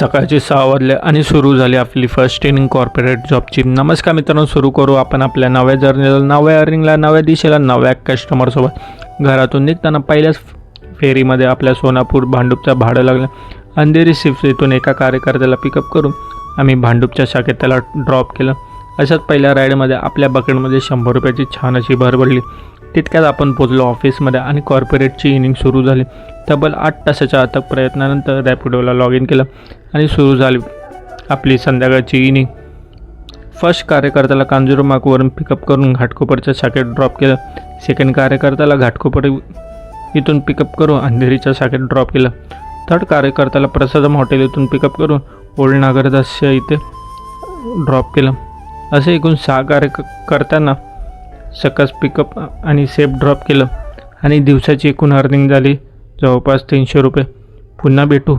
सकाळचे सहा वाजले आणि सुरू झाली आपली फर्स्ट इनिंग कॉर्पोरेट जॉबची नमस्कार मित्रांनो सुरू करू आपण आपल्या नव्या जर्नीला नव्या अर्निंगला नव्या दिशेला नव्या कस्टमरसोबत घरातून निघताना पहिल्याच फेरीमध्ये आपल्या सोनापूर भांडूपचा भाडं लागलं. अंधेरी शिफ्ट इथून एका कार्यकर्त्याला पिकअप करून आम्ही भांडूपच्या शाखेत त्याला ड्रॉप केलं. अशाच पहिल्या राईडमध्ये आपल्या बकेटमध्ये शंभर रुपयाची छान अशी भर पडली तितक्यात आपण पोचलो ऑफिसमध्ये आणि कॉर्पोरेटची इनिंग सुरू झाली. तब्बल आठ तासाच्या अथक प्रयत्नानंतर रॅपिडोला लॉग इन केलं आणि सुरू झाली आपली संध्याकाळची इनिंग. फर्स्ट कार्यकर्त्याला कांजुरमार्गवरून पिकअप करून घाटकोपरच्या शाखेत ड्रॉप केलं. सेकंड कार्यकर्त्याला घाटकोपर इथून पिकअप करून अंधेरीच्या शाखेत ड्रॉप केलं. थर्ड कार्यकर्त्याला प्रसादम हॉटेल इथून पिकअप करून ओल्ड नागरदासच्या इथे ड्रॉप केलं. असे एकूण सहा कार्यकर्त्यांना सकस पिकअप आणि सेफ ड्रॉप केलं. आणि दिवसाची एकूण अर्निंग झाली जवळपास तीनशे रुपये. पुन्हा भेटू.